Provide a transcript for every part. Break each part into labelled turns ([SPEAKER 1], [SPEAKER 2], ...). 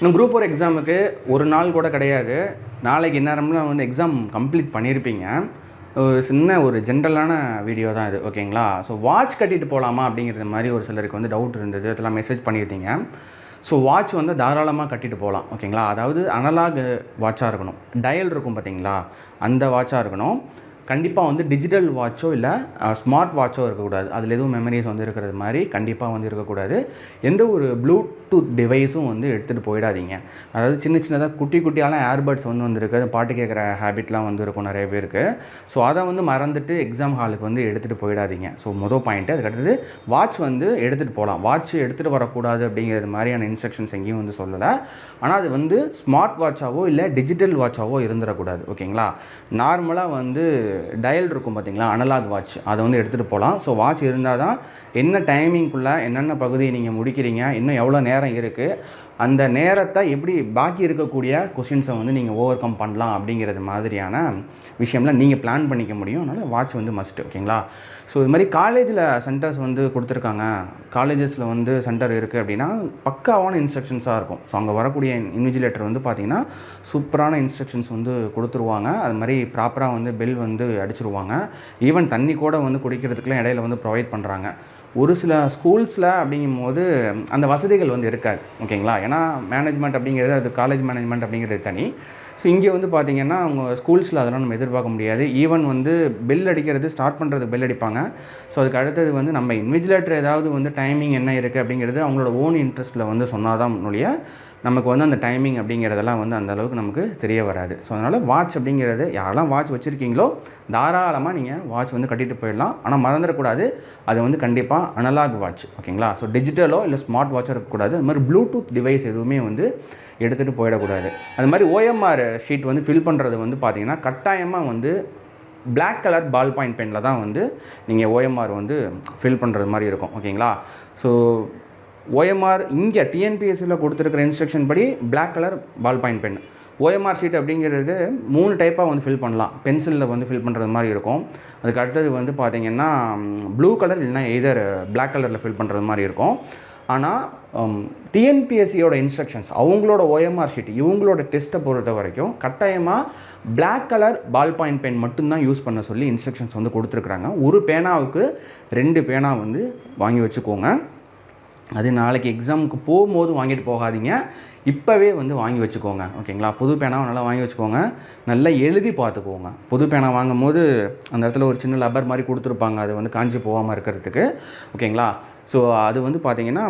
[SPEAKER 1] இன்னும் group four எக்ஸாமுக்கு ஒரு நாள் கூட கிடையாது. நாளைக்கு இந்நேரம்லாம் வந்து எக்ஸாம் கம்ப்ளீட் பண்ணியிருப்பீங்க ஒரு சின்ன ஒரு ஜென்ரலான வீடியோ தான் இது ஓகேங்களா? ஸோ வாட்ச் கட்டிட்டு போகலாமா அப்படிங்கிறது மாதிரி ஒரு சிலருக்கு வந்து டவுட் இருந்தது. அதெல்லாம் மெசேஜ் பண்ணியிருந்தீங்க. ஸோ வாட்ச் வந்து தாராளமாக கட்டிட்டு போகலாம் ஓகேங்களா? அதாவது அனலாக் வாட்சாக இருக்கணும். டயல் இருக்கும் பார்த்தீங்களா அந்த வாட்சாக இருக்கணும். கண்டிப்பாக வந்து டிஜிட்டல் வாட்சோ இல்லை ஸ்மார்ட் வாட்சோ இருக்கக்கூடாது. அதில் எதுவும் மெமரிஸ் வந்து இருக்கிறது மாதிரி கண்டிப்பாக வந்து இருக்கக்கூடாது. எந்த ஒரு ப்ளூடூத் டிவைஸும் வந்து எடுத்துகிட்டு போயிடாதீங்க. அதாவது சின்ன சின்னதாக குட்டி குட்டியாலாம் ஏர்பட்ஸ் வந்து வந்துருக்கு. அது பாட்டு கேட்குற ஹேபிட்லாம் வந்து இருக்கும் நிறைய பேருக்கு. ஸோ அதை வந்து மறந்துட்டு எக்ஸாம் ஹாலுக்கு வந்து எடுத்துகிட்டு போயிடாதீங்க. ஸோ மொதல் பாயிண்ட்டு அதுக்கடுத்தது வாட்ச் வந்து எடுத்துகிட்டு போகலாம் வாட்ச் எடுத்துகிட்டு வரக்கூடாது அப்படிங்கிறது மாதிரியான இன்ஸ்ட்ரக்ஷன்ஸ் எங்கேயும் வந்து சொல்லலை. ஆனால் அது வந்து ஸ்மார்ட் வாட்சாவோ இல்லை டிஜிட்டல் வாட்சாவோ இருந்துடக்கூடாது. ஓகேங்களா நார்மலாக வந்து டயல் இருக்கும் பார்த்தீங்களா அனலாக் வாட்ச் அதை வந்து எடுத்துகிட்டு போகலாம் ஸோ வாட்ச் இருந்தால் தான் என்ன டைமிங்குள்ளே என்னென்ன பகுதியை நீங்கள் முடிக்கிறீங்க இன்னும் எவ்வளோ நேரம் இருக்குது அந்த நேரத்தை எப்படி பாக்கி இருக்கக்கூடிய கொஷின்ஸை வந்து நீங்கள் ஓவர் கம் பண்ணலாம் அப்படிங்கிறது மாதிரியான விஷயம்லாம் நீங்கள் பிளான் பண்ணிக்க முடியும். அதனால் வாட்ச் வந்து மஸ்ட் ஓகேங்களா? ஸோ இது மாதிரி காலேஜில் சென்டர்ஸ் வந்து கொடுத்துருக்காங்க. காலேஜஸில் வந்து சென்டர் இருக்குது அப்படின்னா பக்காவான இன்ஸ்ட்ரக்ஷன்ஸாக இருக்கும். ஸோ அங்கே வரக்கூடிய இன்விஜிலேட்டர் வந்து பார்த்திங்கன்னா சூப்பரான இன்ஸ்ட்ரக்ஷன்ஸ் வந்து கொடுத்துருவாங்க. அது மாதிரி ப்ராப்பராக வந்து பெல் வந்து அடிச்சிருவாங்க. ஈவன் தண்ணி கூட வந்து குடிக்கிறதுக்குலாம் இடையில வந்து ப்ரொவைட் பண்ணுறாங்க ஒரு சில ஸ்கூல்ஸில் அப்படிங்கும்போது அந்த வசதிகள் வந்து இருக்காது. ஓகேங்களா? ஏன்னா மேனேஜ்மெண்ட் அப்படிங்கிறது அது காலேஜ் மேனேஜ்மெண்ட் அப்படிங்கிறது தனி. ஸோ இங்கே வந்து பார்த்திங்கன்னா அவங்க ஸ்கூல்ஸில் அதெல்லாம் நம்ம எதிர்பார்க்க முடியாது. ஈவன் வந்து பெல் அடிக்கிறது ஸ்டார்ட் பண்ணுறதுக்கு பெல் அடிப்பாங்க. ஸோ அதுக்கு அடுத்தது வந்து நம்ம இன்விஜிலேட்டர் ஏதாவது வந்து டைமிங் என்ன இருக்குது அப்படிங்கிறது அவங்களோட ஓன் இன்ட்ரெஸ்ட்டில் வந்து சொன்னால் தான் ஒழிய நமக்கு வந்து அந்த டைமிங் அப்படிங்கிறதெல்லாம் வந்து அந்த அளவுக்கு நமக்கு தெரிய வராது. ஸோ அதனால் வாட்ச் அப்படிங்கிறது யாரெல்லாம் வாட்ச் வச்சுருக்கீங்களோ தாராளமாக நீங்கள் வாட்ச் வந்து கட்டிட்டு போயிடலாம். ஆனால் மறந்துடக்கூடாது. அது வந்து கண்டிப்பாக அனலாக் வாட்ச் ஓகேங்களா? ஸோ டிஜிட்டலோ இல்லை ஸ்மார்ட் வாட்சோ இருக்கக்கூடாது. அது மாதிரி ப்ளூடூத் டிவைஸ் எதுவுமே வந்து எடுத்துகிட்டு போயிடக்கூடாது. அது மாதிரி ஓஎம்ஆர் ஷீட் வந்து ஃபில் பண்ணுறது வந்து பார்த்தீங்கன்னா கட்டாயமாக வந்து பிளாக் கலர் பால் பாயிண்ட் பெனில் தான் வந்து நீங்கள் ஓஎம்ஆர் வந்து ஃபில் பண்ணுறது மாதிரி இருக்கும் ஓகேங்களா? ஸோ ஓஎம்ஆர் இங்கே டிஎன்பிஎஸ்சியில் கொடுத்துருக்கிற இன்ஸ்ட்ரக்ஷன் படி black colour ball point pen OMR sheet அப்படிங்கிறது மூணு டைப்பாக வந்து ஃபில் பண்ணலாம். பென்சிலில் வந்து ஃபில் பண்ணுறது மாதிரி இருக்கும். அதுக்கு அடுத்தது வந்து பார்த்திங்கன்னா ப்ளூ கலர் இல்லைனா எதர் பிளாக் கலரில் ஃபில் பண்ணுறது மாதிரி இருக்கும். ஆனால் டிஎன்பிஎஸ்சியோட இன்ஸ்ட்ரக்ஷன்ஸ் அவங்களோட ஓஎம்ஆர் ஷீட் இவங்களோட டெஸ்ட்டை பொறுத்த வரைக்கும் கட்டாயமாக black colour ball point pen மட்டும்தான் யூஸ் பண்ண சொல்லி இன்ஸ்ட்ரக்ஷன்ஸ் வந்து கொடுத்துருக்குறாங்க. ஒரு பேனாவுக்கு ரெண்டு பேனா வந்து வாங்கி வச்சுக்கோங்க. அது நாளைக்கு எக்ஸாமுக்கு போகும்போது வாங்கிட்டு போகாதீங்க. இப்போவே வந்து வாங்கி வச்சுக்கோங்க. ஓகேங்களா? புது பேனாவை நல்லா வாங்கி வச்சுக்கோங்க. நல்லா எழுதி பார்த்துக்கோங்க. புது பேனா வாங்கும் போது அந்த இடத்துல ஒரு சின்ன லப்பர் மாதிரி கொடுத்துருப்பாங்க. அது வந்து காஞ்சி போகாமல் இருக்கிறதுக்கு. ஓகேங்களா? ஸோ அது வந்து பார்த்தீங்கன்னா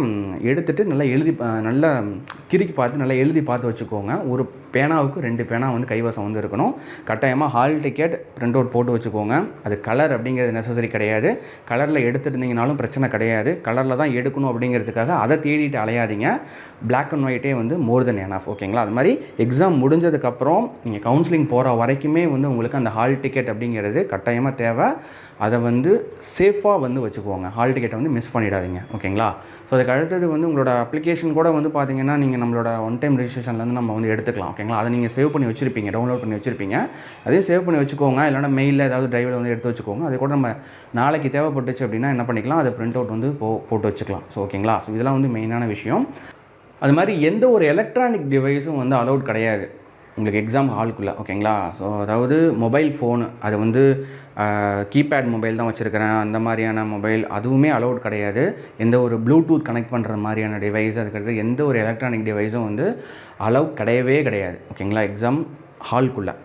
[SPEAKER 1] எடுத்துகிட்டு நல்லா எழுதி நல்லா கிறுக்கி பார்த்து நல்லா எழுதி பார்த்து வச்சுக்கோங்க. ஒரு பேனாவுக்கு ரெண்டு பேனா வந்து கைவசம் வந்து இருக்கணும். கட்டாயமாக ஹால் டிக்கெட் பிரிண்ட் அவுட் போட்டு வச்சுக்கோங்க. அது கலர் அப்படிங்கிறது நெசசரி கிடையாது. கலரில் எடுத்துருந்தீங்கனாலும் பிரச்சனை கிடையாது. கலரில் தான் எடுக்கணும் அப்படிங்கிறதுக்காக அதை தேடிட்டு அலையாதீங்க. பிளாக் அண்ட் ஒயிட்டே வந்து மோர் தென் எனாஃப் ஓகேங்களா அது மாதிரி எக்ஸாம் முடிஞ்சதுக்கப்புறம் நீங்கள் கவுன்சிலிங் போகிற வரைக்குமே வந்து உங்களுக்கு அந்த ஹால் டிக்கெட் அப்படிங்கிறது கட்டாயமாக தேவை. அதை வந்து சேஃபாக வந்து வச்சுக்கோங்க. ஹால் டிக்கெட்டை வந்து மிஸ் பண்ணிடாதீங்க. ஓகேங்களா ஸோ அதுக்கு அடுத்தது வந்து உங்களோட அப்ளிகேஷன் கூட வந்து பார்த்தீங்கன்னா நீங்கள் நம்மளோட ஒன் டைம் ரெஜிஸ்ட்ரேஷன்லேருந்து நம்ம வந்து எடுத்துக்கலாம் ஓகேங்களா அதை நீங்கள் சேவ் பண்ணி வச்சுருப்பீங்க டவுன்லோட் பண்ணி வச்சுருப்பீங்க. அதே சேவ் பண்ணி வச்சுக்கோங்க இல்லைனா மெயிலில் ஏதாவது டிரைவில் வந்து எடுத்து வச்சுக்கோங்க. அது கூட நம்ம நாளைக்கு தேவைப்பட்டுச்சு அப்படின்னா என்ன பண்ணிக்கலாம் அதை பிரிண்ட் அவுட் வந்து போ போட்டு வச்சுக்கலாம் ஸோ ஓகேங்களா ஸோ இதெல்லாம் வந்து மெயினான விஷயம். அது மாதிரி எந்த ஒரு எலக்ட்ரானிக் டிவைஸும் வந்து அலௌட் கிடையாது. உங்களுக்கு எக்ஸாம் ஹால்குள்ளே ஓகேங்களா ஸோ அதாவது மொபைல் ஃபோனு அது வந்து கீபேட் மொபைல் தான் வச்சுருக்கிறேன். அந்த மாதிரியான மொபைல் அதுவுமே அலௌட் கிடையாது. எந்த ஒரு ப்ளூடூத் கனெக்ட் பண்ணுற மாதிரியான டிவைஸ் அதுக்கடுத்து எந்த ஒரு எலக்ட்ரானிக் டிவைஸும் வந்து அலோ கிடையவே கிடையாது. ஓகேங்களா எக்ஸாம் ஹால்குள்ளே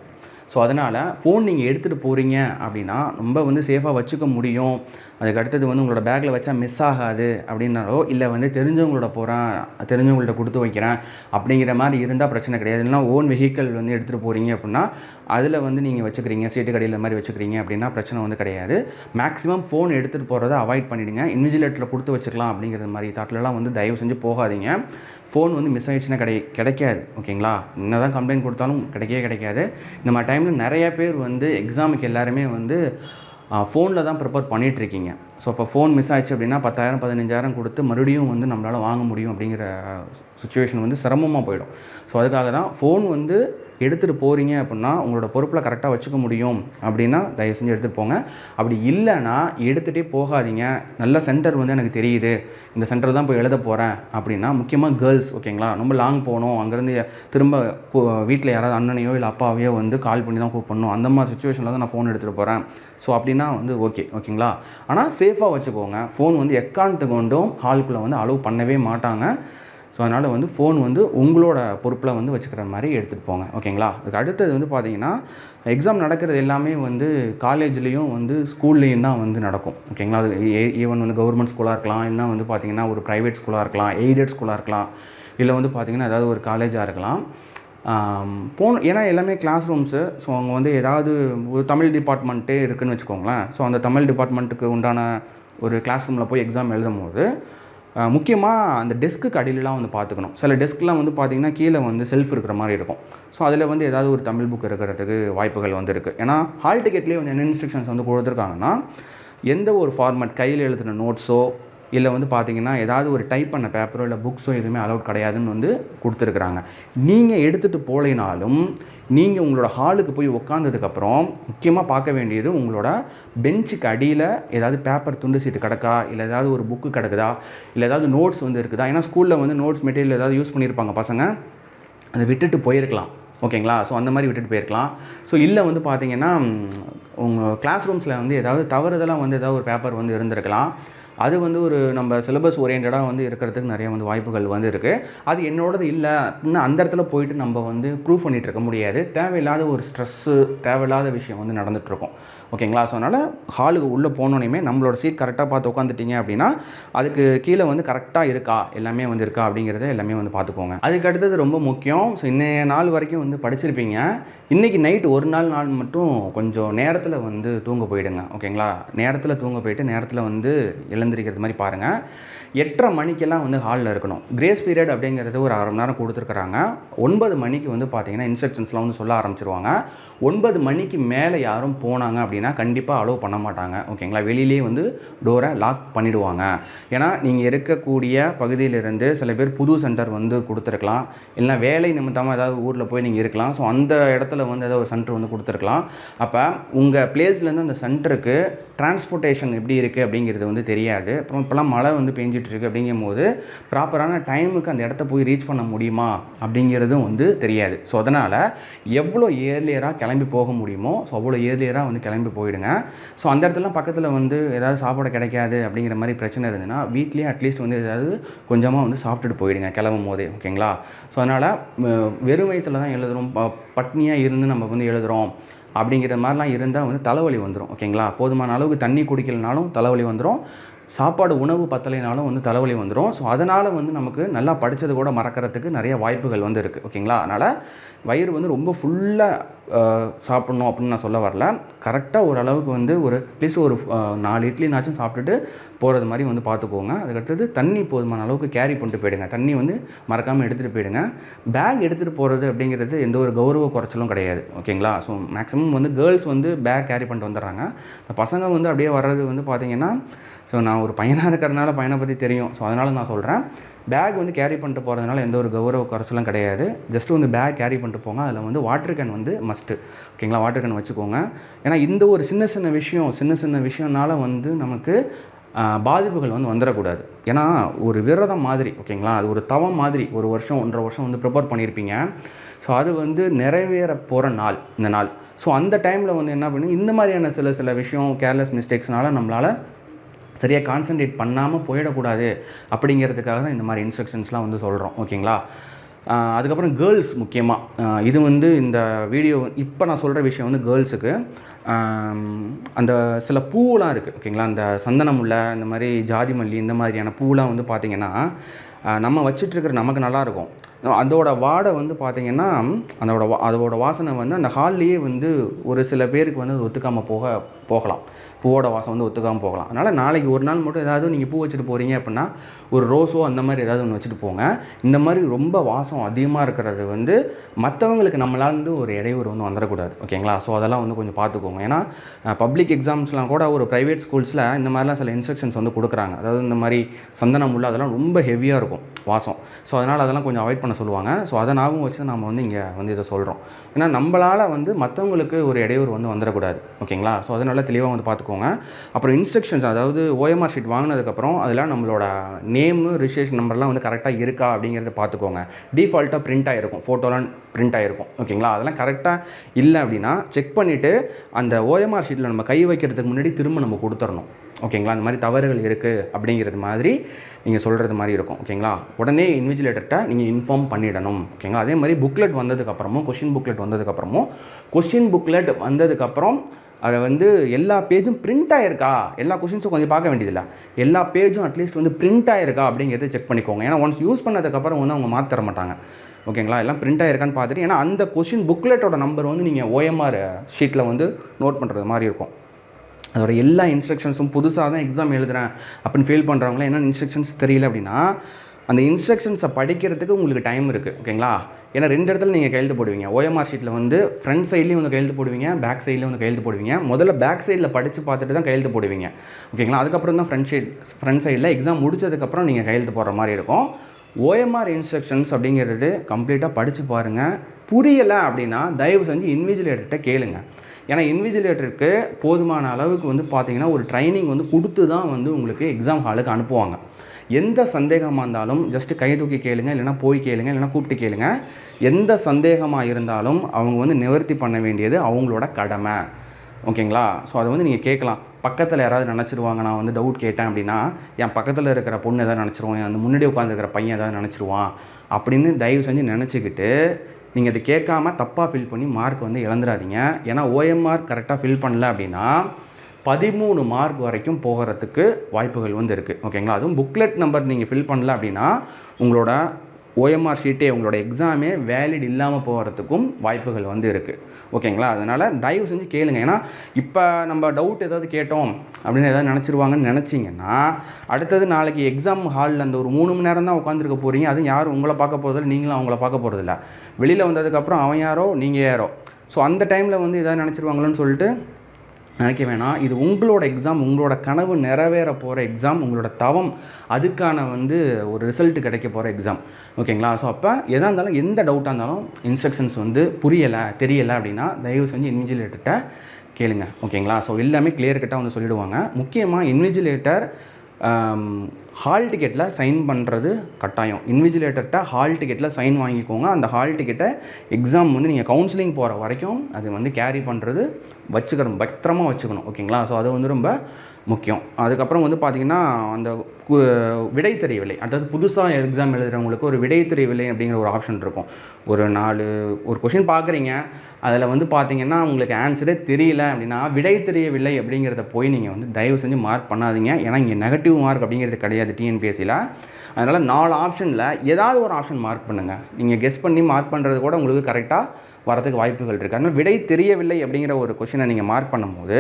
[SPEAKER 1] ஸோ அதனால் ஃபோன் நீங்கள் எடுத்துகிட்டு போகிறீங்க அப்படின்னா ரொம்ப வந்து சேஃபாக வச்சுக்க முடியும். அதுக்கு அடுத்தது வந்து உங்களோட பேக்கில் வச்சா மிஸ் ஆகாது அப்படின்னாலோ இல்லை வந்து தெரிஞ்சவங்களோட போகிறேன் தெரிஞ்சவங்கள்ட்ட கொடுத்து வைக்கிறேன் அப்படிங்கிற மாதிரி இருந்தால் பிரச்சனை கிடையாது. இல்லைனா ஓன் வெஹிக்கல் வந்து எடுத்துகிட்டு போகிறீங்க அப்படின்னா அதில் வந்து நீங்கள் வச்சுக்கிறீங்க சீட்டு கடையில் மாதிரி வச்சுக்கிறீங்க அப்படின்னா பிரச்சனை வந்து கிடையாது. மேக்ஸிமம் ஃபோன் எடுத்துகிட்டு போகிறத அவாய்ட் பண்ணிவிடுங்க இன்விஜிலேட்டரில் கொடுத்து வச்சுக்கலாம் அப்படிங்கிற மாதிரி தாட்லலாம் வந்து தயவு செஞ்சு போகாதீங்க. ஃபோன் வந்து மிஸ் ஆகிடுச்சுன்னா கிடை கிடைக்காது. ஓகேங்களா? என்ன தான் கம்ப்ளைண்ட் கொடுத்தாலும் கிடைக்கவே கிடைக்காது. இந்த மாதிரி டைமில் நிறைய பேர் வந்து எக்ஸாமுக்கு எல்லாருமே வந்து ஃபோனில் தான் ப்ரிப்பேர் பண்ணிகிட்ருக்கீங்க ஸோ இப்போ ஃபோன் மிஸ் ஆயிடுச்சு அப்படின்னா பத்தாயிரம் பதினஞ்சாயிரம் கொடுத்து மறுபடியும் வந்து நம்மளால் வாங்க முடியும் அப்படிங்கிற சுச்சுவேஷன் வந்து சிரமமாக போயிடும். ஸோ அதுக்காக தான் ஃபோன் வந்து எடுத்துகிட்டு போகிறீங்க அப்படின்னா உங்களோட பொறுப்பில் கரெக்டாக வச்சுக்க முடியும். அப்படின்னா தயவு செஞ்சு எடுத்துகிட்டு போங்க. அப்படி இல்லைன்னா எடுத்துகிட்டே போகாதீங்க. நல்ல சென்டர் வந்து எனக்கு தெரியுது. இந்த சென்டர் தான் போய் எழுத போகிறேன் அப்படின்னா முக்கியமாக கேர்ள்ஸ் ஓகேங்களா ரொம்ப லாங் போகணும். அங்கேருந்து திரும்ப வீட்டில் யாராவது அண்ணனையோ இல்லை அப்பாவையோ வந்து கால் பண்ணி தான் கூப்பிடணும். அந்த மாதிரி சுச்சுவேஷனில் தான் நான் ஃபோன் எடுத்துகிட்டு போகிறேன் ஸோ அப்படின்னா வந்து ஓகே ஓகேங்களா ஆனால் சேஃபாக வச்சுக்கோங்க. ஃபோன் வந்து எக்காரணத்துக்கு கொண்டும் ஹாலுக்குள்ளே வந்து அலோவ் பண்ணவே மாட்டாங்க. ஸோ அதனால் வந்து ஃபோன் வந்து உங்களோட பொறுப்பில் வந்து வச்சுக்கிற மாதிரி எடுத்துகிட்டு போங்க. ஓகேங்களா அதுக்கு அடுத்தது வந்து பார்த்தீங்கன்னா எக்ஸாம் நடக்கிறது எல்லாமே வந்து காலேஜ்லேயும் வந்து ஸ்கூல்லேயும் தான் வந்து நடக்கும். ஓகேங்களா அது ஈவன் வந்து கவர்மெண்ட் ஸ்கூலாக இருக்கலாம் இல்லைனா வந்து பார்த்தீங்கன்னா ஒரு ப்ரைவேட் ஸ்கூலாக இருக்கலாம் எய்டட் ஸ்கூலாக இருக்கலாம் இல்லை வந்து பார்த்திங்கன்னா ஏதாவது ஒரு காலேஜாக இருக்கலாம். போன ஏன்னா எல்லாமே கிளாஸ் ரூம்ஸு ஸோ அவங்க வந்து ஏதாவது ஒரு தமிழ் டிபார்ட்மெண்ட்டே இருக்குதுன்னு வச்சுக்கோங்களேன். ஸோ அந்த தமிழ் டிபார்ட்மெண்ட்டுக்கு உண்டான ஒரு கிளாஸ் ரூமில் போய் எக்ஸாம் எழுதும் போது முக்கியமாக அந்த டெஸ்க்கு அடியிலலாம் வந்து பார்த்துக்கணும். சில டெஸ்க்லாம் வந்து பார்த்திங்கன்னா கீழே வந்து செல்ஃப் இருக்கிற மாதிரி இருக்கும். ஸோ அதில் வந்து ஏதாவது ஒரு தமிழ் புக் இருக்கிறதுக்கு வாய்ப்புகள் வந்து இருக்குது ஏன்னா ஹால் டிக்கெட்லேயே வந்து என்ன இன்ஸ்ட்ரக்ஷன்ஸ் வந்து கொடுத்துருக்காங்கன்னா எந்த ஒரு ஃபார்மேட் கையில் எழுதின நோட்ஸோ இல்லை வந்து பார்த்தீங்கன்னா ஏதாவது ஒரு டைப் பண்ண பேப்பரோ இல்லை புக்ஸோ எதுவுமே அலௌட் கிடையாதுன்னு வந்து கொடுத்துருக்குறாங்க. நீங்கள் எடுத்துகிட்டு போகலைனாலும் நீங்கள் உங்களோட ஹாலுக்கு போய் உட்காந்ததுக்கப்புறம் முக்கியமாக பார்க்க வேண்டியது உங்களோட பெஞ்சுக்கு அடியில் ஏதாவது பேப்பர் துண்டு சீட்டு கிடக்கா? இல்லை ஏதாவது ஒரு புக்கு கிடக்குதா? இல்லை ஏதாவது நோட்ஸ் வந்து இருக்குதா? ஏன்னா ஸ்கூலில் வந்து நோட்ஸ் மெட்டீரியல் ஏதாவது யூஸ் பண்ணியிருப்பாங்க பசங்க. அதை விட்டுட்டு போயிருக்கலாம். ஓகேங்களா ஸோ அந்த மாதிரி விட்டுட்டு போயிருக்கலாம். ஸோ இல்லை வந்து பார்த்தீங்கன்னா உங்கள் கிளாஸ் ரூம்ஸில் வந்து ஏதாவது தவறுதலாக வந்து ஏதாவது ஒரு பேப்பர் வந்து இருந்திருக்கலாம். அது வந்து ஒரு நம்ம சிலபஸ் ஓரியன்டாக வந்து இருக்கிறதுக்கு நிறைய வந்து வாய்ப்புகள் வந்து இருக்குது அது என்னோடது இல்லை. இன்னும் அந்த இடத்துல போயிட்டு நம்ம வந்து ப்ரூவ் பண்ணிகிட்டு இருக்க முடியாது. தேவையில்லாத ஒரு ஸ்ட்ரெஸ்ஸு தேவையில்லாத விஷயம் வந்து நடந்துகிட்ருக்கும் ஓகேங்களா? ஸோ அதனால் ஹாலுக்கு உள்ளே போனோன்னே நம்மளோட சீட் கரெக்டாக பார்த்து உட்காந்துட்டிங்க அப்படின்னா அதுக்கு கீழே வந்து கரெக்டாக இருக்கா? எல்லாமே வந்து இருக்கா? அப்படிங்கிறத எல்லாமே வந்து பார்த்துக்கோங்க. அதுக்கு அடுத்தது ரொம்ப முக்கியம். ஸோ இன்றைய நாள் வரைக்கும் வந்து படிச்சிருப்பீங்க. இன்றைக்கி நைட் ஒரு நாள் நாள் மட்டும் கொஞ்சம் நேரத்தில் வந்து தூங்க போயிடுங்க. ஓகேங்களா? நேரத்தில் தூங்க போயிட்டு நேரத்தில் வந்து எழுந்திருக்கிறது மாதிரி பாருங்கள் எட்டரை மணிக்கெல்லாம் வந்து ஹாலில் இருக்கணும். கிரேஸ் பீரியட் அப்படிங்கிறது ஒரு அரை மணி நேரம் கொடுத்துருக்குறாங்க. ஒன்பது மணிக்கு வந்து பார்த்தீங்கன்னா இன்ஸ்ட்ரக்ஷன்ஸ்லாம் வந்து சொல்ல ஆரம்பிச்சிருவாங்க. ஒன்பது மணிக்கு மேலே யாரும் போனாங்க அப்படின்னா கண்டிப்பாக அலோவ் பண்ண மாட்டாங்க. ஓகேங்களா வெளியிலே வந்து டோரை லாக் பண்ணிவிடுவாங்க ஏன்னா நீங்கள் இருக்கக்கூடிய பகுதியிலிருந்து சில பேர் புது சென்டர் வந்து கொடுத்துருக்கலாம். இல்லைனா வேலை நிமித்தமாக ஏதாவது ஊரில் போய் நீங்கள் இருக்கலாம். ஸோ அந்த இடத்துல வந்து ஏதாவது ஒரு சென்டர் வந்து கொடுத்துருக்கலாம். அப்போ உங்கள் பிளேஸ்லேருந்து அந்த சென்டருக்கு டிரான்ஸ்போர்ட்டேஷன் எப்படி இருக்குது அப்படிங்கிறது வந்து தெரியாது. அப்புறம் இப்போலாம் மழை வந்து போயிட்டுருக்கு அப்படிங்கும் போது ப்ராப்பரான டைமுக்கு அந்த இடத்த போய் ரீச் பண்ண முடியுமா அப்படிங்கிறதும் வந்து தெரியாது. ஸோ அதனால் எவ்வளோ ஏர்லியராக கிளம்பி போக முடியுமோ ஸோ அவ்வளோ ஏர்லியராக வந்து கிளம்பி போயிடுங்க. ஸோ அந்த இடத்துலலாம் பக்கத்தில் வந்து ஏதாவது சாப்பாடு கிடைக்காது அப்படிங்கிற மாதிரி பிரச்சனை இருந்ததுன்னா வீட்லேயே அட்லீஸ்ட் வந்து ஏதாவது கொஞ்சமாக வந்து சாப்பிட்டுட்டு போயிடுங்க கிளம்பும் போதே ஓகேங்களா ஸோ அதனால் வெறும் வயிற்றில் தான் எழுதுகிறோம் பட்னியாக இருந்து நம்ம வந்து எழுதுகிறோம் அப்படிங்கிற மாதிரிலாம் இருந்தால் வந்து தலைவலி வந்துடும் ஓகேங்களா போதுமான அளவுக்கு தண்ணி குடிக்கலனாலும் தலைவலி வந்துடும் சாப்பாடு உணவு பத்தலைனாலும் வந்து தலைவலி வந்துடும் ஸோ அதனால் வந்து நமக்கு நல்லா படித்தது கூட மறக்கிறதுக்கு நிறைய வாய்ப்புகள் வந்து இருக்குது ஓகேங்களா? அதனால் வயிறு வந்து ரொம்ப ஃபுல்லாக சாப்பிட்ணும் அப்படின்னு நான் சொல்ல வரல. கரெக்டாக ஓரளவுக்கு வந்து ஒரு அட்லீஸ்ட் ஒரு நாலு இட்லினாச்சும் சாப்பிட்டுட்டு போகிறது மாதிரி வந்து பார்த்துக்கோங்க அதுக்கடுத்தது தண்ணி போதுமான அளவுக்கு கேரி பண்ணிட்டு போயிடுங்க. தண்ணி வந்து மறக்காமல் எடுத்துகிட்டு போயிடுங்க. பேக் எடுத்துகிட்டு போகிறது அப்படிங்கிறது எந்த ஒரு கௌரவ குறைச்சலும் கிடையாது. ஓகேங்களா? ஸோ மேக்ஸிமம் வந்து கேர்ள்ஸ் வந்து பேக் கேரி பண்ணிட்டு வந்துடுறாங்க. இந்த பசங்க வந்து அப்படியே வர்றது வந்து பார்த்திங்கன்னா ஸோ நான் நான் ஒரு பையனாக இருக்கிறனால பையனை பற்றி தெரியும். ஸோ அதனால் நான் சொல்கிறேன் பேக் வந்து கேரி பண்ணிட்டு போகிறதுனால எந்த ஒரு கௌரவ குறைச்சலும் கிடையாது. ஜஸ்ட் வந்து பேக் கேரி பண்ணிட்டு போங்க. அதில் வந்து வாட்டர் கேன் வந்து மஸ்ட்டு ஓகேங்களா வாட்டர் கேன் வச்சுக்கோங்க. ஏன்னா இந்த ஒரு சின்ன சின்ன விஷயம் சின்ன சின்ன விஷயம்னால வந்து நமக்கு பாதிப்புகள் வந்து வந்துடக்கூடாது. ஏன்னா ஒரு விரதம் மாதிரி ஓகேங்களா அது ஒரு தவம் மாதிரி ஒரு வருஷம் ஒன்றரை வருஷம் வந்து ப்ரிப்பேர் பண்ணியிருப்பீங்க ஸோ அது வந்து நிறைவேற போகிற நாள் இந்த நாள். ஸோ அந்த டைமில் வந்து என்ன பண்ணி இந்த மாதிரியான சில சில விஷயம் கேர்லெஸ் மிஸ்டேக்ஸ்னால நம்மளால் சரியாக கான்சன்ட்ரேட் பண்ணாமல் போயிடக்கூடாது அப்படிங்கிறதுக்காக தான் இந்த மாதிரி இன்ஸ்ட்ரக்ஷன்ஸ்லாம் வந்து சொல்கிறோம் ஓகேங்களா? அதுக்கப்புறம் கேர்ள்ஸ் முக்கியமாக இது வந்து இந்த வீடியோ இப்போ நான் சொல்கிற விஷயம் வந்து கேர்ள்ஸுக்கு அந்த சில பூவெலாம் இருக்குது ஓகேங்களா? அந்த சந்தனம் உள்ள இந்த மாதிரி ஜாதி மல்லி இந்த மாதிரியான பூவெலாம் வந்து பார்த்திங்கன்னா நம்ம வச்சிட்ருக்கிற நமக்கு நல்லாயிருக்கும். அதோட வாடை வந்து பார்த்திங்கன்னா அதோட அதோட வாசனை வந்து அந்த ஹால்லேயே வந்து ஒரு சில பேருக்கு வந்து அது ஒத்துக்காமல் போக போகலாம். பூவோட வாசம் வந்து ஒத்துக்காமல் போகலாம். அதனால் நாளைக்கு ஒரு நாள் மட்டும் ஏதாவது நீங்கள் பூ வச்சுட்டு போகிறீங்க அப்படின்னா ஒரு ரோஸோ அந்த மாதிரி ஏதாவது ஒன்று வச்சுட்டு போங்க. இந்த மாதிரி ரொம்ப வாசம் அதிகமாக இருக்கிறது வந்து மற்றவங்களுக்கு நம்மளால் வந்து ஒரு இடையூறு வந்து வந்துடக்கூடாது. ஓகேங்களா? ஸோ அதெல்லாம் வந்து கொஞ்சம் பார்த்துக்கோங்க ஏன்னா பப்ளிக் எக்ஸாம்ஸ்லாம் கூட ஒரு ப்ரைவேட் ஸ்கூல்ஸில் இந்த மாதிரிலாம் சில இன்ஸ்ட்ரக்ஷன்ஸ் வந்து கொடுக்குறாங்க. அதாவது இந்த மாதிரி சந்தனம் முள்ள அதெல்லாம் ரொம்ப ஹெவியாக இருக்கும் வாசம். ஸோ அதனால் அதெல்லாம் கொஞ்சம் அவாய்ட் பண்ண சொல்லுவாங்க. ஸோ அதை ஞாபகம் வச்சு நம்ம வந்து இங்கே வந்து இதை சொல்கிறோம் ஏன்னா நம்மளால் வந்து மற்றவங்களுக்கு ஒரு இடையூறு வந்து வந்துடக்கூடாது. ஓகேங்களா? ஸோ அதை நல்லா தெளிவாக வந்து பார்த்துக்கோங்க அப்புறம் இன்ஸ்ட்ரக்ஷன்ஸ் அதாவது ஓஎம்ஆர் ஷீட் வாங்கினதுக்கப்புறம் அதில் நம்மளோட நேமு ரிஜிஸ்ட்ரேஷன் நம்பர்லாம் வந்து கரெக்டாக இருக்கா அப்படிங்கிறத பார்த்துக்கோங்க. டிஃபால்ட்டாக பிரிண்ட் ஆகிருக்கும் ஃபோட்டோலாம் பிரிண்ட் ஆகிருக்கும் ஓகேங்களா அதெல்லாம் கரெக்டாக இல்லை அப்படின்னா செக் பண்ணிவிட்டு அந்த ஓஎம்ஆர் ஷீட்டில் நம்ம கை வைக்கிறதுக்கு முன்னாடி திரும்ப நம்ம கொடுத்துடணும். ஓகேங்களா அந்த மாதிரி தவறுகள் இருக்குது அப்படிங்கிறது மாதிரி நீங்கள் சொல்கிறது மாதிரி இருக்கும். ஓகேங்களா உடனே இன்விஜிலேட்டர்கிட்ட நீங்கள் இன்ஃபார்ம் பண்ணிடணும். ஓகேங்களா அதே மாதிரி புக்லெட் வந்ததுக்கப்புறமும் கொஷின் புக்லெட் வந்ததுக்கப்புறமும் கொஷின் புக்லெட் வந்ததுக்கப்புறம் அதை வந்து எல்லா பேஜும் பிரிண்ட் ஆகிருக்கா எல்லா கொஷின்ஸும் கொஞ்சம் பார்க்க வேண்டியதில்லை. எல்லா பேஜும் அட்லீஸ்ட் வந்து பிரிண்ட் ஆகிருக்கா அப்படிங்கிறத செக் பண்ணிக்கோங்க. ஏன்னா ஒன்ஸ் யூஸ் பண்ணதுக்கப்புறம் வந்து அவங்க மாற்ற மாட்டாங்க. ஓகேங்களா? எல்லாம் பிரிண்ட் ஆகிருக்கான்னு பார்த்துட்டு ஏன்னா அந்த கொஷின் புக்லெட்டோட நம்பர் வந்து நீங்கள் ஓஎம்ஆர் ஷீட்டில் வந்து நோட் பண்ணுறது மாதிரி இருக்கும். அதோட எல்லா இன்ஸ்ட்ரக்ஷன்ஸும் புதுசாக தான் எக்ஸாம் எழுதுகிறேன் அப்படின்னு ஃபெயில் பண்ணுறவங்களாம் என்ன இன்ஸ்ட்ரக்ஷன்ஸ் தெரியல அப்படின்னா அந்த இன்ஸ்ட்ரக்ஷன்ஸை படிக்கிறதுக்கு உங்களுக்கு டைம் இருக்குது ஓகேங்களா ஏன்னா ரெண்டு இடத்துல நீங்கள் கையெழுத்து போடுவீங்க. ஓஎம்ஆர் ஷீட்டில் வந்து ஃப்ரண்ட் சைட்லேயும் வந்து கையெழுத்து போடுவீங்க பேக் சைட்லேயும் வந்து கையெழுத்து போடுவீங்க. முதல்ல பேக் சைடில் படித்து பார்த்துட்டு தான் கையெழுத்து போடுவீங்க ஓகேங்களா அதுக்கப்புறம் தான் ஃப்ரண்ட் சைட் ஃப்ரண்ட் சைடில் எக்ஸாம் முடிச்சதுக்கப்புறம் நீங்கள் கையெழுத்து போடுற மாதிரி இருக்கும். ஓஎம்ஆர் இன்ஸ்ட்ரக்ஷன்ஸ் அப்படிங்கிறது கம்ப்ளீட்டாக படித்து பாருங்கள் புரியலை அப்படின்னா தயவு செஞ்சு இன்விஜிலேட்டர்கிட்ட கேளுங்க. ஏன்னா இன்விஜிலேட்டருக்கு போதுமான அளவுக்கு வந்து பார்த்தீங்கன்னா ஒரு ட்ரைனிங் வந்து கொடுத்து தான் வந்து உங்களுக்கு எக்ஸாம் ஹாலுக்கு அனுப்புவாங்க. எந்த சந்தேகமாக இருந்தாலும் ஜஸ்ட்டு கை தூக்கி கேளுங்க இல்லைனா போய் கேளுங்க இல்லைனா கூப்பிட்டு கேளுங்க. எந்த சந்தேகமாக இருந்தாலும் அவங்க வந்து நிவர்த்தி பண்ண வேண்டியது அவங்களோட கடமை. ஓகேங்களா? ஸோ அதை வந்து நீங்கள் கேட்கலாம். பக்கத்தில் யாராவது நினச்சிருவாங்க நான் வந்து டவுட் கேட்டேன் அப்படின்னா என் பக்கத்தில் இருக்கிற பொண்ணு எதாவது நினச்சிருவான் அந்த முன்னாடி உட்காந்துருக்கிற பையன் ஏதாவது நினச்சிருவான் அப்படின்னு தயவு செஞ்சு நினச்சிக்கிட்டு நீங்கள் அதை கேட்காம தப்பாக ஃபில் பண்ணி மார்க் வந்து இழந்துடாதீங்க ஏன்னா ஓஎம்ஆர் கரெக்டாக ஃபில் பண்ணல அப்படின்னா பதிமூணு மார்க் வரைக்கும் போகிறதுக்கு வாய்ப்புகள் வந்து இருக்குது ஓகேங்களா? அதுவும் புக்லெட் நம்பர் நீங்கள் ஃபில் பண்ணல அப்படின்னா உங்களோட ஓஎம்ஆர் ஷீட்டே உங்களோட எக்ஸாமே வேலிட் இல்லாமல் போகிறதுக்கும் வாய்ப்புகள் வந்து இருக்குது ஓகேங்களா? அதனால் தயவு செஞ்சு கேளுங்க. ஏன்னா இப்போ நம்ம டவுட் ஏதாவது கேட்டோம் அப்படின்னு ஏதாவது நினச்சிருவாங்கன்னு நினச்சிங்கன்னா அடுத்தது நாளைக்கு எக்ஸாம் ஹாலில் அந்த ஒரு மூணு மணி நேரம் தான் உட்காந்துருக்க போகிறீங்க அதுவும் யாரும் உங்களை பார்க்க போகிறதில்ல நீங்களும் அவங்கள பார்க்க போகிறதில்ல வெளியில் வந்ததுக்கப்புறம் அவன் யாரோ நீங்கள் யாரோ. ஸோ அந்த டைமில் வந்து எதாவது நினச்சிருவாங்களோன்னு சொல்லிட்டு நினைக்க வேணாம். இது உங்களோட எக்ஸாம் உங்களோட கனவு நிறைவேற போகிற எக்ஸாம் உங்களோட தவம் அதுக்கான வந்து ஒரு ரிசல்ட் கிடைக்க போகிற எக்ஸாம் ஓகேங்களா ஸோ அப்போ எதாக இருந்தாலும் எந்த டவுட்டாக இருந்தாலும் இன்ஸ்ட்ரக்ஷன்ஸ் வந்து புரியலை தெரியலை அப்படின்னா தயவு செஞ்சு இன்விஜிலேட்டர்கிட்ட கேளுங்க. ஓகேங்களா ஸோ எல்லாமே கிளியர் கட்டாக வந்து சொல்லிடுவாங்க. முக்கியமாக இன்விஜிலேட்டர் ஹால் டிக்கெட்டில் சைன் பண்ணுறது கட்டாயம். இன்விஜிலேட்டர்கிட்ட ஹால் டிக்கெட்டில் சைன் வாங்கிக்கோங்க. அந்த ஹால் டிக்கெட்டை எக்ஸாம் வந்து நீங்கள் கவுன்சிலிங் போகிற வரைக்கும் அது வந்து கேரி பண்ணுறது வச்சுக்கணும். பத்திரமா வச்சுக்கணும். ஓகேங்களா? ஸோ அது வந்து ரொம்ப முக்கியம். அதுக்கப்புறம் வந்து பார்த்திங்கன்னா அந்த கு- விடை தெரியவில்லை அதாவது புதுசாக எக்ஸாம் எழுதுகிறவங்களுக்கு ஒரு விடை தெரியவில்லை அப்படிங்கிற ஒரு ஆப்ஷன் இருக்கும். ஒரு நாலு ஒரு கொஷின் பார்க்குறீங்க அதில் வந்து பார்த்தீங்கன்னா உங்களுக்கு ஆன்சரே தெரியல அப்படின்னா விடை தெரியவில்லை அப்படிங்கிறத போய் நீங்கள் வந்து தயவு செஞ்சு மார்க் பண்ணாதீங்க. ஏன்னா இங்கே நெகட்டிவ் மார்க் அப்படிங்கிறது கிடையாது. டிஎன்பிஎஸ்சியில் அதனால் நாலு ஆப்ஷனில் ஏதாவது ஒரு ஆப்ஷன் மார்க் பண்ணுங்கள் நீங்கள் கெஸ் பண்ணி மார்க் பண்ணுறது கூட உங்களுக்கு கரெக்டாக வரதுக்கு வாய்ப்புகள் இருக்குது அதனால் விடை தெரியவில்லை அப்படிங்கிற ஒரு கொஷினை நீங்கள் மார்க் பண்ணும்போது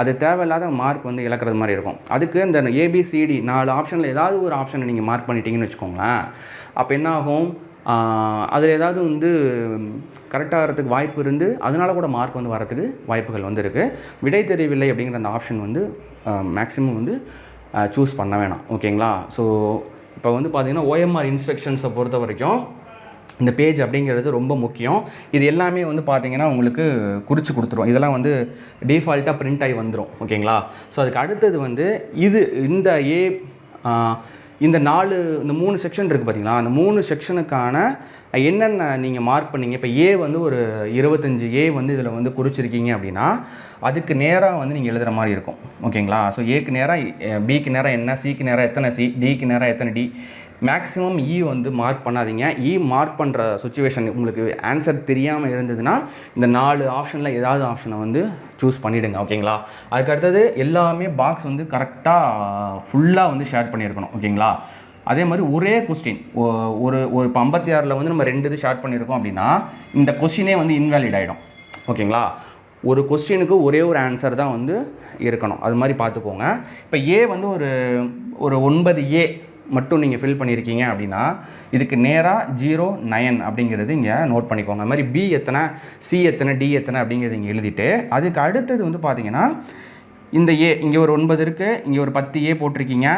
[SPEAKER 1] அது தேவையில்லாத மார்க் வந்து இழக்கிறது மாதிரி இருக்கும். அதுக்கு இந்த ஏபிசிடி நாலு ஆப்ஷனில் ஏதாவது ஒரு ஆப்ஷனை நீங்கள் மார்க் பண்ணிட்டீங்கன்னு வச்சுக்கோங்களேன். அப்போ என்ன ஆகும்? அதில் ஏதாவது வந்து கரெக்டாக வரதுக்கு வாய்ப்பு இருந்து அதனால் கூட மார்க் வந்து வரத்துக்கு வாய்ப்புகள் வந்து இருக்குது விடை தெரியவில்லை அப்படிங்கிற அந்த ஆப்ஷன் வந்து மேக்ஸிமம் வந்து சூஸ் பண்ண வேணாம். ஓகேங்களா? ஸோ இப்போ வந்து பார்த்தீங்கன்னா ஓஎம்ஆர் இன்ஸ்ட்ரக்ஷன்ஸை பொறுத்த வரைக்கும் இந்த பேஜ் அப்படிங்கிறது ரொம்ப முக்கியம். இது எல்லாமே வந்து பார்த்தீங்கன்னா உங்களுக்கு குறித்து கொடுத்துரும். இதெல்லாம் வந்து டிஃபால்ட்டாக பிரிண்ட் ஆகி வந்துடும் ஓகேங்களா? ஸோ அதுக்கு அடுத்தது வந்து இது இந்த ஏ இந்த நாலு இந்த மூணு செக்ஷன் இருக்குது பார்த்தீங்களா அந்த மூணு செக்ஷனுக்கான என்னென்ன நீங்கள் மார்க் பண்ணீங்க? இப்போ ஏ வந்து ஒரு இருபத்தஞ்சி ஏ வந்து இதில் வந்து குறிச்சிருக்கீங்க அப்படின்னா அதுக்கு நேராக வந்து நீங்கள் எழுதுகிற மாதிரி இருக்கும். ஓகேங்களா? ஸோ ஏக்கு நேராக பிக்கு நேராக என்ன சிக்கு நேராக எத்தனை சி டிக்கு நேராக எத்தனை டி மேக்ஸிமம் இ e வந்து மார்க் பண்ணாதீங்க. இ மார்க் பண்ணுற சுச்சுவேஷன் உங்களுக்கு ஆன்சர் தெரியாமல் இருந்ததுன்னா இந்த நாலு ஆப்ஷனில் ஏதாவது ஆப்ஷனை வந்து சூஸ் பண்ணிவிடுங்க ஓகேங்களா அதுக்கு அடுத்தது எல்லாமே பாக்ஸ் வந்து கரெக்டாக ஃபுல்லாக வந்து ஷேர் பண்ணியிருக்கணும் ஓகேங்களா அதே மாதிரி ஒரே கொஸ்டின் ஒரு ஒரு இப்போ ஐம்பத்தி ஆறில் வந்து நம்ம ரெண்டு இது ஷேர் பண்ணியிருக்கோம் அப்படின்னா இந்த கொஸ்டினே வந்து இன்வேலிட் ஆகிடும் ஓகேங்களா ஒரு கொஸ்டினுக்கு ஒரே ஒரு ஆன்சர் தான் வந்து இருக்கணும். அது மாதிரி பார்த்துக்கோங்க. இப்போ ஏ வந்து ஒரு ஒரு ஒன்பது ஏ மட்டும் நீங்கள் ஃபில் பண்ணியிருக்கீங்க அப்படின்னா இதுக்கு நேராக ஜீரோ நயன் அப்படிங்கிறது இங்கே நோட் பண்ணிக்கோங்க. அது மாதிரி பி எத்தனை சி எத்தனை டி எத்தனை அப்படிங்கிறது இங்கே எழுதிட்டு அதுக்கு அடுத்தது வந்து பார்த்தீங்கன்னா இந்த ஏ இங்கே ஒரு ஒன்பது இருக்குது இங்கே ஒரு பத்து ஏ போட்டிருக்கீங்க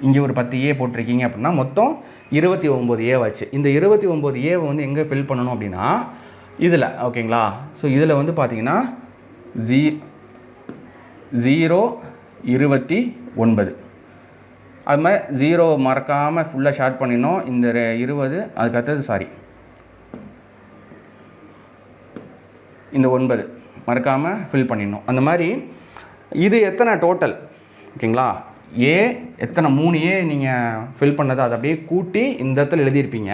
[SPEAKER 1] இங்கே ஒரு பத்து ஏ போட்டிருக்கீங்க அப்படின்னா மொத்தம் இருபத்தி ஒம்பது ஏ இந்த இருபத்தி ஒம்பது ஏவை வந்து எங்கே ஃபில் பண்ணணும் அப்படின்னா இதில் ஓகேங்களா? ஸோ இதில் வந்து பார்த்தீங்கன்னா ஜீ ஜீரோ இருபத்தி ஒன்பது. அது மாதிரி ஜீரோ மறக்காமல் ஃபுல்லாக ஷார்ட் பண்ணிடணும். இந்த இருபது அதுக்கடுத்தது சாரி இந்த ஒன்பது மறக்காமல் ஃபில் பண்ணிடணும். அந்த மாதிரி இது எத்தனை டோட்டல் ஓகேங்களா? ஏ எத்தனை? மூணு ஏ நீங்கள் ஃபில் பண்ணதை அதை அப்படியே கூட்டி இந்த இடத்துல எழுதியிருப்பீங்க.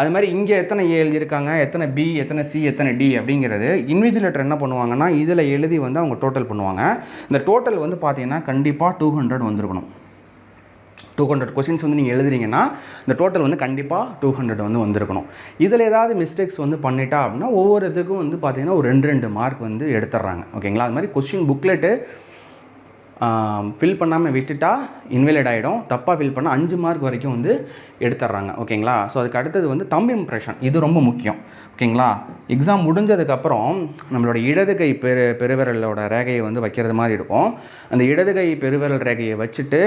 [SPEAKER 1] அது மாதிரி இங்கே எத்தனை ஏ எழுதியிருக்காங்க? எத்தனை பி எத்தனை சி எத்தனை டி அப்படிங்கிறது இன்விஜிலேட்டர் என்ன பண்ணுவாங்கன்னா இதில் எழுதி வந்து அவங்க டோட்டல் பண்ணுவாங்க. இந்த டோட்டல் வந்து பார்த்தீங்கன்னா கண்டிப்பாக டூ ஹண்ட்ரட் வந்துருக்கணும். டூ ஹண்ட்ரட் கொஸ்டின்ஸ் வந்து நீங்கள் எழுதுறீங்கன்னா இந்த டோட்டல் வந்து கண்டிப்பாக டூ ஹண்ட்ரட் வந்து வந்திருக்கணும். இதில் ஏதாவது மிஸ்டேக்ஸ் வந்து பண்ணிட்டா அப்படின்னா ஒவ்வொரு இதுக்கும் வந்து பார்த்தீங்கன்னா ஒரு ரெண்டு ரெண்டு மார்க் வந்து எடுத்துடுறாங்க. ஓகேங்களா? அது மாதிரி கொஸ்டின் புக்லெட்டு ஃபில் பண்ணாமல் விட்டுட்டா இன்வேலிட் ஆகிடும் தப்பாக ஃபில் பண்ணால் அஞ்சு மார்க் வரைக்கும் வந்து எடுத்துட்றாங்க ஓகேங்களா? ஸோ அதுக்கு அடுத்தது வந்து தம் இம்ப்ரெஷன் இது ரொம்ப முக்கியம். ஓகேங்களா? எக்ஸாம் முடிஞ்சதுக்கப்புறம் நம்மளோட இடது கை பெரு பெருவிரலோட ரேகையை வந்து வைக்கிறது மாதிரி இருக்கும். அந்த இடது கை பெருவிரல் ரேகையை வச்சுட்டு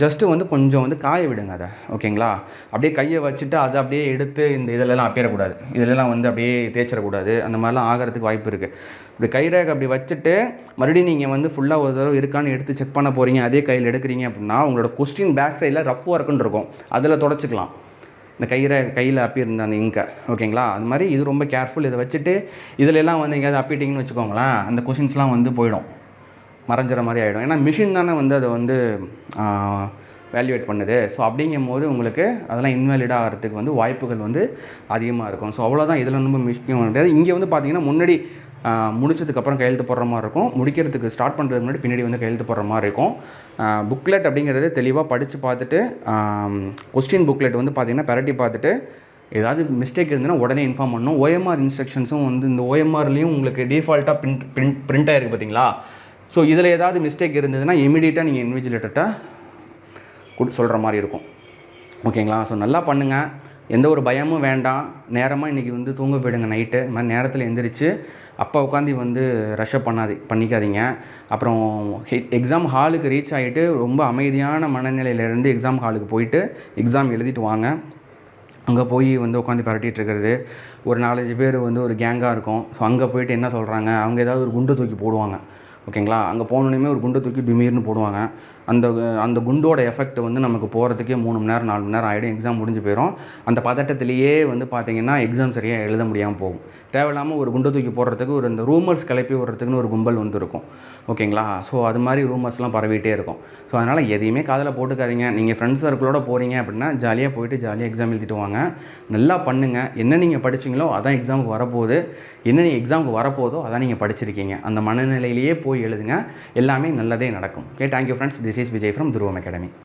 [SPEAKER 1] ஜஸ்ட்டு வந்து கொஞ்சம் வந்து காய விடுங்க அதை. ஓகேங்களா? அப்படியே கையை வச்சுட்டு அதை அப்படியே எடுத்து இந்த இதிலெல்லாம் அப்பேறக்கூடாது. இதிலெல்லாம் வந்து அப்படியே தேய்ச்சிடக்கூடாது. அந்த மாதிரிலாம் ஆகிறதுக்கு வாய்ப்பு இருக்குது இப்படி கைரேகை அப்படி வச்சுட்டு மறுபடியும் நீங்கள் வந்து ஃபுல்லாக ஒரு தடவை இருக்கான்னு எடுத்து செக் பண்ண போகிறீங்க அதே கையில் எடுக்கிறீங்க அப்படின்னா உங்களோட கொஸ்டின் பேக் சைடில் ரஃப் ஒர்க்குன்னு இருக்கும். அதில் தொடச்சிக்கலாம். இந்த கையில் கையில் அப்பியிருந்த அந்த இங்கை ஓகேங்களா? அது மாதிரி இது ரொம்ப கேர்ஃபுல் இதை வச்சுட்டு இதில் எல்லாம் வந்து எங்கேயாவது அப்பிட்டிங்கன்னு வச்சுக்கோங்களேன் அந்த கொஷின்ஸ்லாம் வந்து போயிடும். மறைஞ்சிற மாதிரி ஆகிடும் ஏன்னா மிஷின் தானே வந்து அதை வந்து வேல்யூவேட் பண்ணுது. ஸோ அப்படிங்கும் போது உங்களுக்கு அதெல்லாம் இன்வாலிட் ஆகிறதுக்கு வந்து வாய்ப்புகள் வந்து அதிகமாக இருக்கும். ஸோ அவ்வளோதான் இதில் ரொம்ப முக்கியம் கிடையாது. இங்கே வந்து பார்த்தீங்கன்னா முன்னாடி முடிச்சதுக்கப்புறம் கையெழுத்து போடுற மாதிரி இருக்கும். முடிக்கிறதுக்கு ஸ்டார்ட் பண்ணுறதுக்கு முன்னாடி பின்னாடி வந்து கையெழுத்து போடுற மாதிரி இருக்கும். புக்லெட் அப்படிங்கிறது தெளிவாக படித்து பார்த்துட்டு கொஸ்டின் புக்லெட் வந்து பார்த்தீங்கன்னா பெரட்டி பார்த்துட்டு ஏதாவது மிஸ்டேக் இருந்ததுன்னா உடனே இன்ஃபார்ம் பண்ணணும். ஓஎம்ஆர் இன்ஸ்ட்ரக்ஷன்ஸும் வந்து இந்த ஓஎம்ஆர்லேயும் உங்களுக்கு டிஃபால்ட்டாக பிரிண்ட் பிரிண்ட் பிரிண்ட் ஆயிருக்கு பார்த்தீங்களா ஸோ இதில் ஏதாவது மிஸ்டேக் இருந்ததுன்னா இமீடியட்டாக நீங்கள் இன்விஜிலேட்டர்கிட்ட கொடு சொல்கிற மாதிரி இருக்கும். ஓகேங்களா? ஸோ நல்லா பண்ணுங்கள் எந்த ஒரு பயமும் வேண்டாம். நேரமாக இன்றைக்கி வந்து தூங்க போயிடுங்க நைட்டு. இந்த மாதிரி நேரத்தில் எந்திரிச்சு அப்போ உட்காந்து வந்து ரஷ்அப் பண்ணாது பண்ணிக்காதீங்க. அப்புறம் எக்ஸாம் ஹாலுக்கு ரீச் ஆகிட்டு ரொம்ப அமைதியான மனநிலையிலேருந்து எக்ஸாம் ஹாலுக்கு போயிட்டு எக்ஸாம் எழுதிட்டு வாங்க. அங்கே போய் வந்து உட்காந்து பரட்டிட்டு இருக்கிறது. ஒரு நாலஞ்சு பேர் வந்து ஒரு கேங்காக இருக்கும். ஸோ அங்கே போயிட்டு என்ன சொல்கிறாங்க அவங்க ஏதாவது ஒரு குண்டு தூக்கி போடுவாங்க. ஓகேங்களா? அங்கே போனோடனே ஒரு குண்டை தூக்கி டிமீர்னு போடுவாங்க. அந்த அந்த குண்டோட எஃபெக்ட் வந்து நமக்கு போகிறதுக்கே மூணு மணி நேரம் நாலு மணி நேரம் ஆகிடும் எக்ஸாம் முடிஞ்சு போயிடும் அந்த பதட்டத்திலேயே வந்து பார்த்தீங்கன்னா எக்ஸாம் சரியாக எழுத முடியாமல் போகும். தேவையில்லாமல் ஒரு குண்டை தூக்கி போடுறதுக்கு ஒரு இந்த ரூமர்ஸ் கிளப்பி விடுறதுக்குன்னு ஒரு கும்பல் வந்து இருக்கும் ஓகேங்களா? ஸோ அது மாதிரி ரூமர்ஸ்லாம் பரவிட்டே இருக்கும். ஸோ அதனால் எதையுமே காதில் போட்டுக்காதீங்க. நீங்கள் ஃப்ரெண்ட்ஸ் சர்க்கிளோட போகிறீங்க அப்படின்னா ஜாலியாக போயிட்டு ஜாலியாக எக்ஸாம் எழுதிட்டு வாங்க. நல்லா பண்ணுங்கள் என்ன நீங்கள் படிச்சீங்களோ அதான் எக்ஸாமுக்கு வரப்போகுது. என்ன நீங்கள் எக்ஸாமுக்கு வரப்போதோ அதான் நீங்கள் படிச்சிருக்கீங்க. அந்த மனநிலையிலேயே போய் எழுதுங்க. எல்லாமே நல்லதே நடக்கும். Okay thank you friends this is Vijay from Thuruvam academy